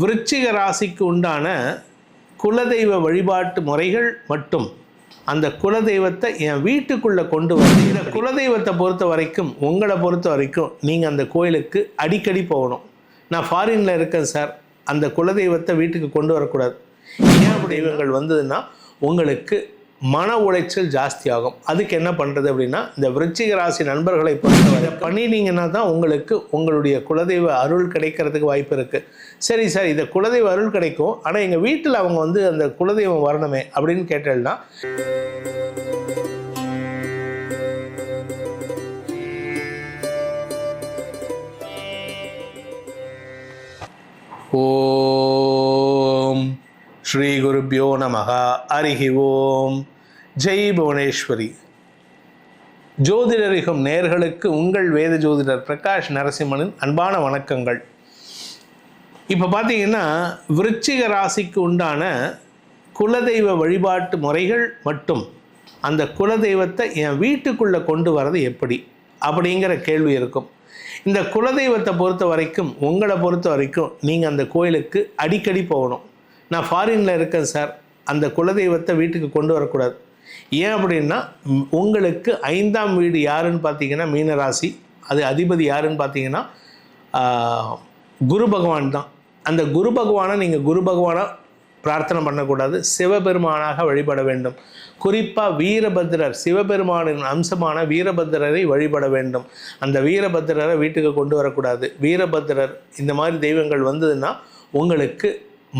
விருச்சிக ராசிக்கு உண்டான குலதெய்வ வழிபாட்டு முறைகள் மட்டும் அந்த குலதெய்வத்தை என் வீட்டுக்குள்ளே கொண்டு வந்து இந்த குலதெய்வத்தை பொறுத்த வரைக்கும் உங்களை பொறுத்த வரைக்கும் நீங்கள் அந்த கோயிலுக்கு அடிக்கடி போகணும். நான் ஃபாரினில் இருக்கேன் சார் அந்த குலதெய்வத்தை வீட்டுக்கு கொண்டு வரக்கூடாது. ஏன் அப்படி தெய்வங்கள் வந்ததுன்னா உங்களுக்கு மன உளைச்சல் ஜாஸ்தியாகும். அதுக்கு என்ன பண்ணுறது அப்படின்னா இந்த விருச்சிக ராசி நண்பர்களை பொறுத்தவரை பண்ணினீங்கன்னா தான் உங்களுக்கு உங்களுடைய குலதெய்வ அருள் கிடைக்கிறதுக்கு வாய்ப்பு இருக்குது சரி சார் இந்த குலதெய்வ அருள் கிடைக்கும். ஆனால் எங்கள் வீட்டில் அவங்க வந்து அந்த குலதெய்வம் வரணுமே அப்படின்னு கேட்டேன்னா ஓ ஸ்ரீ குருப்பியோ நமக. அரிஹி ஓம் ஜெய் புவனேஸ்வரி. ஜோதிடரிகம் நேர்களுக்கு உங்கள் வேத ஜோதிடர் பிரகாஷ் நரசிம்மனின் அன்பான வணக்கங்கள். இப்போ பார்த்தீங்கன்னா விருச்சிக ராசிக்கு உண்டான குலதெய்வ வழிபாட்டு முறைகள் மட்டும் அந்த குலதெய்வத்தை என் வீட்டுக்குள்ளே கொண்டு வரது எப்படி? அப்படிங்கிற கேள்வி இருக்கும். இந்த குலதெய்வத்தை பொறுத்த வரைக்கும் உங்களை பொறுத்த வரைக்கும் நீங்கள் அந்த கோயிலுக்கு அடிக்கடி போகணும். நான் ஃபாரினில் இருக்கேன் சார் அந்த குலதெய்வத்தை வீட்டுக்கு கொண்டு வரக்கூடாது. ஏன் அப்படின்னா உங்களுக்கு ஐந்தாம் வீடு யாருன்னு பார்த்தீங்கன்னா மீனராசி. அது அதிபதி யாருன்னு பார்த்தீங்கன்னா குரு பகவான் தான். அந்த குரு பகவானை நீங்கள் குரு பகவானை பிரார்த்தனை பண்ணக்கூடாது. சிவபெருமானாக வழிபட வேண்டும். குறிப்பாக வீரபத்திரர் சிவபெருமானின் அம்சமான வீரபத்திரரை வழிபட வேண்டும். அந்த வீரபத்திரரை வீட்டுக்கு கொண்டு வரக்கூடாது. வீரபத்திரர் இந்த மாதிரி தெய்வங்கள் வந்ததுன்னா உங்களுக்கு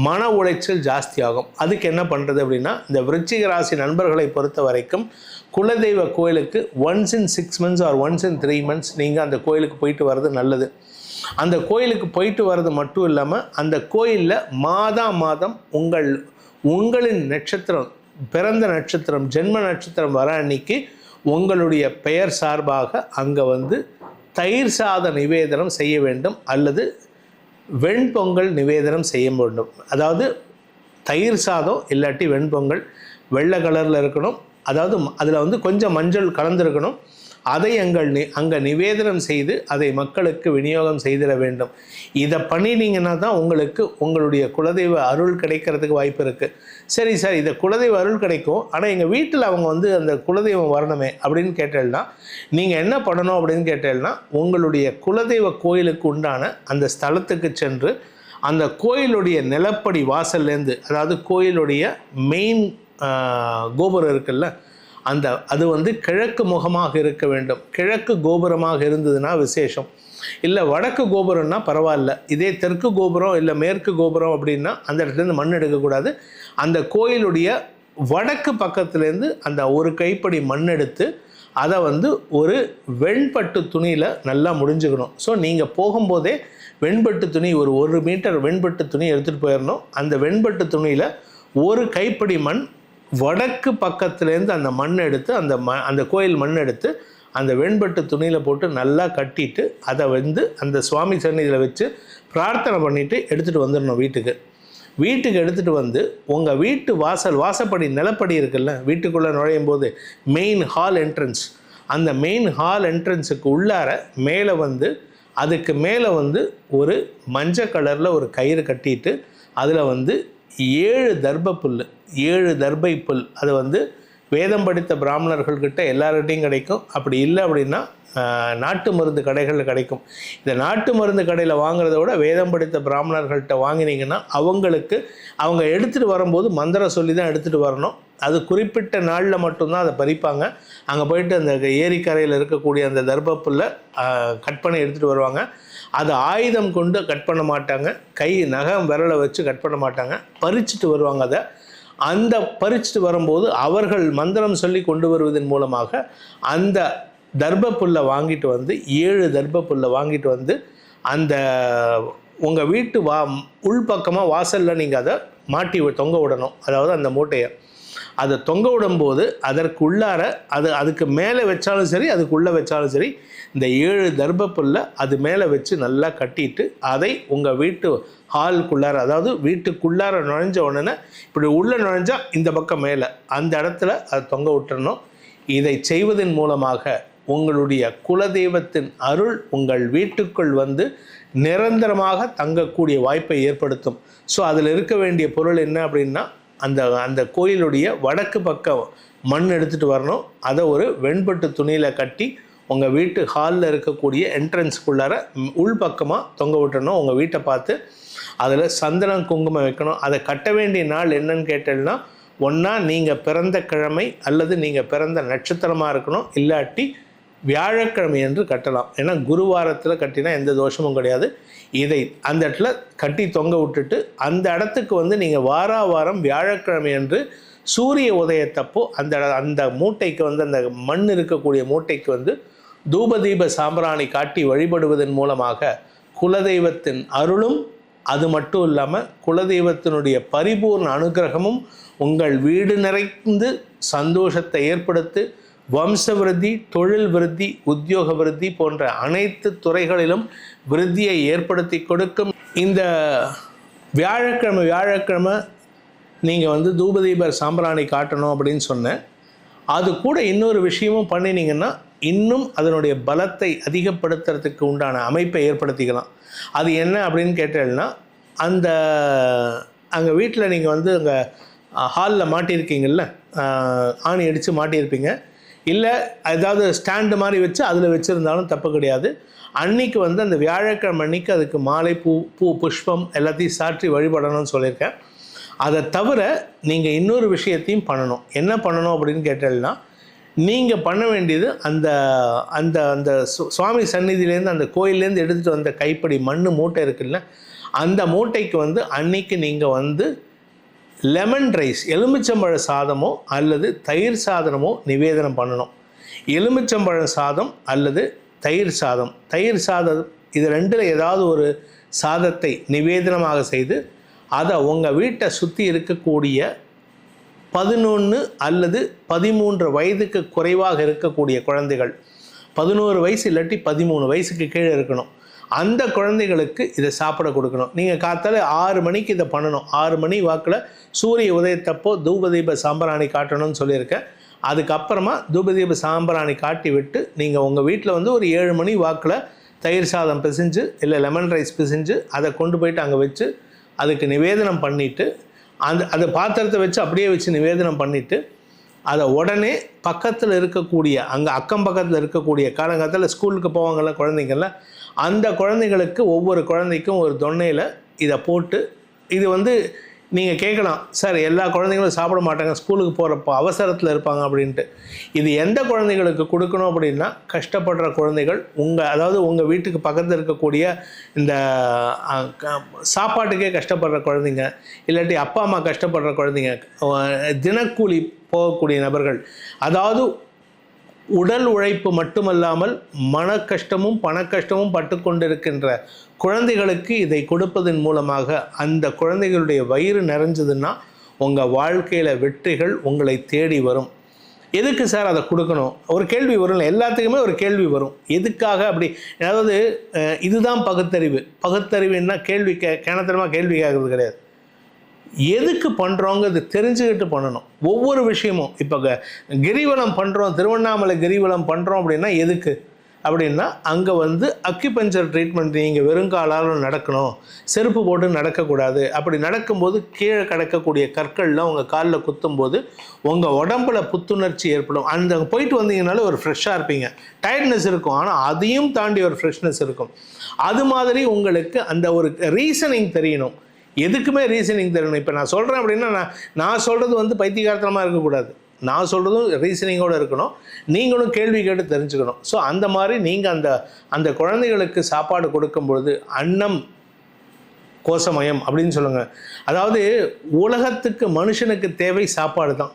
மன உளைச்சல் ஜாஸ்தியாகும். அதுக்கு என்ன பண்ணுறது அப்படின்னா இந்த விருச்சிக ராசி நண்பர்களை பொறுத்த வரைக்கும் குலதெய்வ கோயிலுக்கு once in six months or once in three months நீங்கள் அந்த கோயிலுக்கு போயிட்டு வர்றது நல்லது. அந்த கோயிலுக்கு போயிட்டு வர்றது மட்டும் இல்லாமல் அந்த கோயிலில் மாதா மாதம் உங்கள் உங்களின் நட்சத்திரம் பிறந்த நட்சத்திரம் ஜென்ம நட்சத்திரம் வர அன்னைக்கு உங்களுடைய பெயர் சார்பாக அங்கே வந்து தயிர் சாத நிவேதனம் செய்ய வேண்டும். அல்லது வெண்பொங்கல் நிவேதனம் செய்ய வேண்டும். அதாவது தயிர் சாதம் இல்லாட்டி வெண்பொங்கல் வெள்ளை கலரில் இருக்கணும். அதாவது அதில் வந்து கொஞ்சம் மஞ்சள் கலந்துருக்கணும். அதை எங்கள் நி அங்கே நிவேதனம் செய்து அதை மக்களுக்கு விநியோகம் செய்திட வேண்டும். இதை பண்ணினீங்கன்னா தான் உங்களுக்கு உங்களுடைய குலதெய்வ அருள் கிடைக்கிறதுக்கு வாய்ப்பு இருக்குது சரி சார் இதை குலதெய்வ அருள் கிடைக்கும். ஆனால் எங்கள் வீட்டில் அவங்க வந்து அந்த குலதெய்வம் வரணுமே அப்படின்னு கேட்டேன்னா நீங்கள் என்ன பண்ணணும் அப்படின்னு கேட்டேன்னா உங்களுடைய குலதெய்வ கோயிலுக்கு உண்டான அந்த ஸ்தலத்துக்கு சென்று அந்த கோயிலுடைய நிலப்படி வாசல்லேருந்து அதாவது கோயிலுடைய மெயின் கோபுரம் இருக்குல்ல அந்த அது வந்து கிழக்கு முகமாக இருக்க வேண்டும். கிழக்கு கோபுரமாக இருந்ததுன்னா விசேஷம். இல்லை வடக்கு கோபுரம்னா பரவாயில்ல. இதே தெற்கு கோபுரம் இல்லை மேற்கு கோபுரம் அப்படின்னா அந்த இடத்துலேருந்து மண் எடுக்கக்கூடாது அந்த கோயிலுடைய வடக்கு பக்கத்துலேருந்து அந்த ஒரு கைப்படி மண் எடுத்து அதை வந்து ஒரு வெண்பட்டு துணியில் நல்லா முடிஞ்சுக்கணும். ஸோ நீங்கள் போகும்போதே வெண்பட்டு துணி ஒரு ஒரு மீட்டர் வெண்பட்டு துணி எடுத்துகிட்டு போயிடணும் அந்த வெண்பட்டு துணியில் ஒரு கைப்பிடி மண் வடக்கு பக்கத்துலேருந்து அந்த மண் எடுத்து அந்த ம அந்த கோயில் மண் எடுத்து அந்த வெண்பட்டு துணியில் போட்டு நல்லா கட்டிட்டு அதை வந்து அந்த சுவாமி சன்னிதியில் வச்சு பிரார்த்தனை பண்ணிவிட்டு எடுத்துகிட்டு வந்துடணும் வீட்டுக்கு. வீட்டுக்கு எடுத்துகிட்டு வந்து உங்கள் வீட்டு வாசல் வாசப்படி நிலப்படி இருக்குல்ல வீட்டுக்குள்ளே நுழையும் போது மெயின் ஹால் என்ட்ரன்ஸ் அந்த மெயின் ஹால் என்ட்ரன்ஸுக்கு உள்ளார மேலே வந்து அதுக்கு மேலே வந்து ஒரு மஞ்சள் கலரில் ஒரு கயிறு கட்டிட்டு அதில் வந்து ஏழு தர்ப புல் ஏழு தர்பை புல் அது வந்து வேதம் படித்த பிராமணர்கள்கிட்ட எல்லார்கிட்டையும் கிடைக்கும். அப்படி இல்லை அப்படின்னா நாட்டு மருந்து கடைகளில் கிடைக்கும். இந்த நாட்டு மருந்து கடையில் வாங்குறத விட வேதம் படித்த பிராமணர்கள்ட்ட வாங்கினீங்கன்னா அவங்களுக்கு அவங்க எடுத்துகிட்டு வரும்போது மந்திரம் சொல்லி தான் எடுத்துகிட்டு வரணும். அது குறிப்பிட்ட நாளில் மட்டும்தான் அதை பறிப்பாங்க. அங்கே போயிட்டு அந்த ஏரிக்கரையில் இருக்கக்கூடிய அந்த தர்பப்புல்லை கட் பண்ணி எடுத்துகிட்டு வருவாங்க. அது ஆயுதம் கொண்டு கட் பண்ண மாட்டாங்க. கை நகம் விரலை வச்சு கட் பண்ண மாட்டாங்க. பறிச்சுட்டு வருவாங்க அதை. அந்த பறிச்சுட்டு வரும்போது அவர்கள் மந்திரம் சொல்லி கொண்டு வருவதன் மூலமாக அந்த தர்ப புல்லை வாங்கிட்டு வந்து ஏழு தர்ப புல்லை வாங்கிட்டு வந்து அந்த உங்கள் வீட்டு வா உள்பக்கமாக வாசலில் நீங்கள் அதை மாட்டி தொங்க விடணும். அதாவது அந்த மூட்டையை. அதை தொங்க விடும்போது அதற்குள்ளார அது அதுக்கு மேலே வச்சாலும் சரி அதுக்குள்ளே வச்சாலும் சரி இந்த ஏழு தர்ப்பப்புல்லை அது மேலே வச்சு நல்லா கட்டிட்டு அதை உங்கள் வீட்டு ஹாலுக்குள்ளார அதாவது வீட்டுக்குள்ளார நுழைஞ்ச உடனே இப்படி உள்ளே நுழைஞ்சால் இந்த பக்கம் மேலே அந்த இடத்துல அதை தொங்க விட்டுறணும். இதை செய்வதன் மூலமாக உங்களுடைய குலதெய்வத்தின் அருள் உங்கள் வீட்டுக்குள் வந்து நிரந்தரமாக தங்கக்கூடிய வாய்ப்பை ஏற்படுத்தும். ஸோ அதில் இருக்க வேண்டிய பொருள் என்ன அப்படின்னா அந்த அந்த கோயிலுடைய வடக்கு பக்கம் மண் எடுத்துகிட்டு வரணும். அதை ஒரு வெண்பட்டு துணியில் கட்டி உங்கள் வீட்டு ஹாலில் இருக்கக்கூடிய என்ட்ரன்ஸ்க்குள்ளார உள்பக்கமாக தொங்க விட்டணும் உங்கள் வீட்டை பார்த்து அதில் சந்தனம் குங்குமம் வைக்கணும். அதை கட்ட வேண்டிய நாள் என்னன்னு கேட்டேன்னா ஒன்றா நீங்கள் பிறந்த கிழமை அல்லது நீங்கள் பிறந்த நட்சத்திரமாக இருக்கணும். இல்லாட்டி வியாழக்கிழமை என்று கட்டலாம். ஏன்னா குருவாரத்தில் கட்டினா எந்த தோஷமும் கிடையாது. இதை அந்த இடத்துல கட்டி தொங்க விட்டுட்டு அந்த இடத்துக்கு வந்து நீங்கள் வாரா வாரம் வியாழக்கிழமை என்று சூரிய உதயத்தப்போ அந்த அந்த மூட்டைக்கு வந்து அந்த மண் இருக்கக்கூடிய மூட்டைக்கு வந்து தூபதீப சாம்பிராணி காட்டி வழிபடுவதன் மூலமாக குலதெய்வத்தின் அருளும் அது மட்டும் இல்லாமல் குலதெய்வத்தினுடைய பரிபூர்ண அனுகிரகமும் உங்கள் வீடு நிறைந்து சந்தோஷத்தை ஏற்படுத்தி வம்ச விருத்தி தொழில் விருத்தி உத்தியோக விருத்தி போன்ற அனைத்து துறைகளிலும் விருத்தியை ஏற்படுத்தி கொடுக்கும். இந்த வியாழக்கிழமை வியாழக்கிழமை நீங்கள் வந்து தூபதீபர் சாம்பிராணி காட்டணும் அப்படின்னு சொன்னேன். அது கூட இன்னொரு விஷயமும் பண்ணினீங்கன்னா இன்னும் அதனுடைய பலத்தை அதிகப்படுத்துறதுக்கு உண்டான அமைப்பை ஏற்படுத்திக்கலாம். அது என்ன அப்படின்னு கேட்டேன்னா அந்த அங்கே வீட்டில் நீங்கள் வந்து அங்கே ஹாலில் மாட்டியிருக்கீங்கள்ல ஆணி அடித்து மாட்டியிருப்பீங்க. இல்லை ஏதாவது ஸ்டாண்டு மாதிரி வச்சு அதில் வச்சுருந்தாலும் தப்பு கிடையாது. அன்னைக்கு வந்து அந்த வியாழக்கிழமை அன்னைக்கு அதுக்கு மாலை பூ பூ புஷ்பம் எல்லாத்தையும் சாற்றி வழிபடணும்னு சொல்லியிருக்கேன். அதை தவிர நீங்கள் இன்னொரு விஷயத்தையும் பண்ணணும். என்ன பண்ணணும் அப்படின்னு கேட்டீங்கன்னா நீங்கள் பண்ண வேண்டியது அந்த அந்த அந்த சு- சுவாமி சந்நிதியிலேருந்து அந்த கோயிலேருந்து எடுத்துகிட்டு வந்த கைப்படி மண் மூட்டை இருக்குல்ல அந்த மூட்டைக்கு வந்து அன்னைக்கு நீங்கள் வந்து லெமன் ரைஸ் எலுமிச்சம்பழ சாதமோ அல்லது தயிர் சாதனமோ நிவேதனம் பண்ணணும். எலுமிச்சம்பழம் சாதம் அல்லது தயிர் சாதம். தயிர் சாதம் இது ரெண்டில் ஏதாவது ஒரு சாதத்தை நிவேதனமாக செய்து அதை உங்கள் வீட்டை சுற்றி இருக்கக்கூடிய பதினொன்று அல்லது பதிமூன்று வயதுக்கு குறைவாக இருக்கக்கூடிய குழந்தைகள் பதினோரு வயசு இல்லாட்டி பதிமூணு வயசுக்கு கீழே இருக்கணும். அந்த குழந்தைகளுக்கு இதை சாப்பிட கொடுக்கணும். நீங்கள் காத்தால ஆறு மணிக்கு இதை பண்ணணும். ஆறு மணி வாக்கில் சூரிய உதயத்தப்போ தூபதீப சாம்பிராணி காட்டணும்னு சொல்லியிருக்கேன். அதுக்கப்புறமா தூபதீப சாம்பிராணி காட்டி விட்டு நீங்கள் உங்கள் வீட்டில் வந்து ஒரு ஏழு மணி வாக்கில் தயிர் சாதம் பிசைஞ்சு இல்லை லெமன் ரைஸ் பிசைஞ்சு அதை கொண்டு போயிட்டு அங்கே வச்சு அதுக்கு நிவேதனம் பண்ணிவிட்டு அந்த அந்த பாத்திரத்தை வச்சு அப்படியே வச்சு நிவேதனம் பண்ணிவிட்டு அதை உடனே பக்கத்தில் இருக்கக்கூடிய அங்கே அக்கம் பக்கத்தில் இருக்கக்கூடிய காலங்காலத்தில் ஸ்கூலுக்கு போவாங்கள்ல குழந்தைங்கள்ல அந்த குழந்தைங்களுக்கு ஒவ்வொரு குழந்தைக்கும் ஒரு தொன்னையில் இதை போட்டு இது வந்து நீங்கள் கேட்கலாம் சார் எல்லா குழந்தைங்களும் சாப்பிட மாட்டாங்க ஸ்கூலுக்கு போகிறப்போ அவசரத்தில் இருப்பாங்க அப்படின்ட்டு. இது எந்த குழந்தைகளுக்கு கொடுக்கணும் அப்படின்னா கஷ்டப்படுற குழந்தைகள் உங்கள் அதாவது உங்கள் வீட்டுக்கு பக்கத்தில் இருக்கக்கூடிய இந்த சாப்பாட்டுக்கே கஷ்டப்படுற குழந்தைங்க இல்லாட்டி அப்பா அம்மா கஷ்டப்படுற குழந்தைங்க தினக்கூலி போகக்கூடிய நபர்கள் அதாவது உடல் உழைப்பு மட்டுமல்லாமல் மன கஷ்டமும் பண கஷ்டமும் பட்டு கொண்டிருக்கின்ற குழந்தைகளுக்கு இதை கொடுப்பதன் மூலமாக அந்த குழந்தைகளுடைய வயிறு நிறைஞ்சதுன்னா உங்கள் வாழ்க்கையில் வெற்றிகள் உங்களை தேடி வரும். எதுக்கு சார் அதை கொடுக்கணும்? ஒரு கேள்வி வரும் எல்லாத்துக்குமே ஒரு கேள்வி வரும். எதுக்காக அப்படி? அதாவது இதுதான் பகுத்தறிவு. பகுத்தறிவுன்னா கேள்வி கே கிணத்தனமாக கேள்வி கேட்கறது கிடையாது. எதுக்கு பண்ணுறோங்கிறது தெரிஞ்சுக்கிட்டு பண்ணணும். ஒவ்வொரு விஷயமும் இப்போ க- கிரிவலம் பண்ணுறோம் திருவண்ணாமலை கிரிவலம் பண்ணுறோம் அப்படின்னா எதுக்கு? அப்படின்னா அங்கே வந்து அக்யூபஞ்சர் ட்ரீட்மெண்ட் நீங்கள் வெறுங்காலால் நடக்கணும். செருப்பு போட்டு நடக்கக்கூடாது. அப்படி நடக்கும்போது கீழே கிடக்கக்கூடிய கற்கள்லாம் உங்கள் காலில் குத்தும்போது உங்கள் உடம்புல புத்துணர்ச்சி ஏற்படும். அந்த போயிட்டு வந்தீங்கனாலே ஒரு ஃப்ரெஷ்ஷாக இருப்பீங்க. டயர்ட்னஸ் இருக்கும். ஆனால் அதையும் தாண்டி ஒரு ஃப்ரெஷ்னஸ் இருக்கும். அது மாதிரி உங்களுக்கு அந்த ஒரு ரீசனிங் தெரியணும். எதுக்குமே ரீசனிங் தரணும் இப்போ நான் சொல்கிறேன் அப்படின்னா நான் நான் சொல்கிறது வந்து பைத்தியகாரத்தனமாக இருக்கக்கூடாது. நான் சொல்கிறதும் ரீசனிங்கோடு இருக்கணும். நீங்களும் கேள்வி கேட்டு தெரிஞ்சுக்கணும். ஸோ அந்த மாதிரி நீங்கள் அந்த அந்த குழந்தைகளுக்கு சாப்பாடு கொடுக்கும் பொழுது அன்னம் கோசமயம் அப்படின்னு சொல்லுங்கள் அதாவது உலகத்துக்கு மனுஷனுக்கு தேவை சாப்பாடு தான்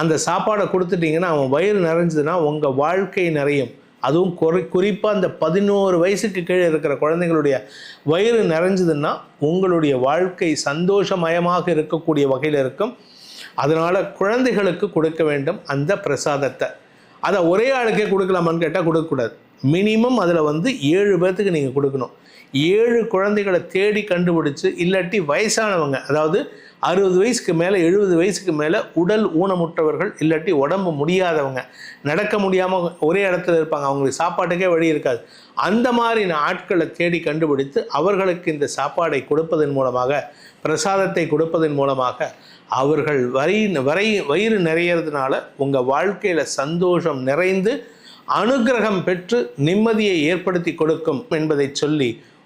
அந்த சாப்பாடை கொடுத்துட்டீங்கன்னா அவன் வயிறு நிறைஞ்சதுன்னா உங்கள் வாழ்க்கை நிறையும். அதுவும் குறை குறிப்பாக அந்த பதினோரு வயசுக்கு கீழே இருக்கிற குழந்தைங்களுடைய வயிறு நிறைஞ்சதுன்னா உங்களுடைய வாழ்க்கை சந்தோஷமயமாக இருக்கக்கூடிய வகையில் இருக்கும். அதனால் குழந்தைகளுக்கு கொடுக்க வேண்டும் அந்த பிரசாதத்தை. அதை ஒரே ஆளுக்கே கொடுக்கலாமான்னு கேட்டால் கொடுக்கக்கூடாது. மினிமம் அதில் வந்து ஏழு பேர்த்துக்கு நீங்கள் கொடுக்கணும். ஏழு குழந்தைகளை தேடி கண்டுபிடிச்சு இல்லாட்டி வயசானவங்க அதாவது அறுபது வயசுக்கு மேலே எழுபது வயசுக்கு மேலே உடல் ஊனமுற்றவர்கள் இல்லாட்டி உடம்பு முடியாதவங்க நடக்க முடியாமல் ஒரே இடத்துல இருப்பாங்க அவங்களுக்கு சாப்பாட்டுக்கே வழி இருக்காது. அந்த மாதிரி ஆட்களை தேடி கண்டுபிடித்து அவர்களுக்கு இந்த சாப்பாடை கொடுப்பதன் மூலமாக பிரசாதத்தை கொடுப்பதன் மூலமாக அவர்கள் வரி வரை வயிறு நிறையறதுனால உங்கள் வாழ்க்கையில் சந்தோஷம் நிறைந்து அனுக்கிரகம் பெற்று நிம்மதியை ஏற்படுத்தி கொடுக்கும் என்பதை சொல்லி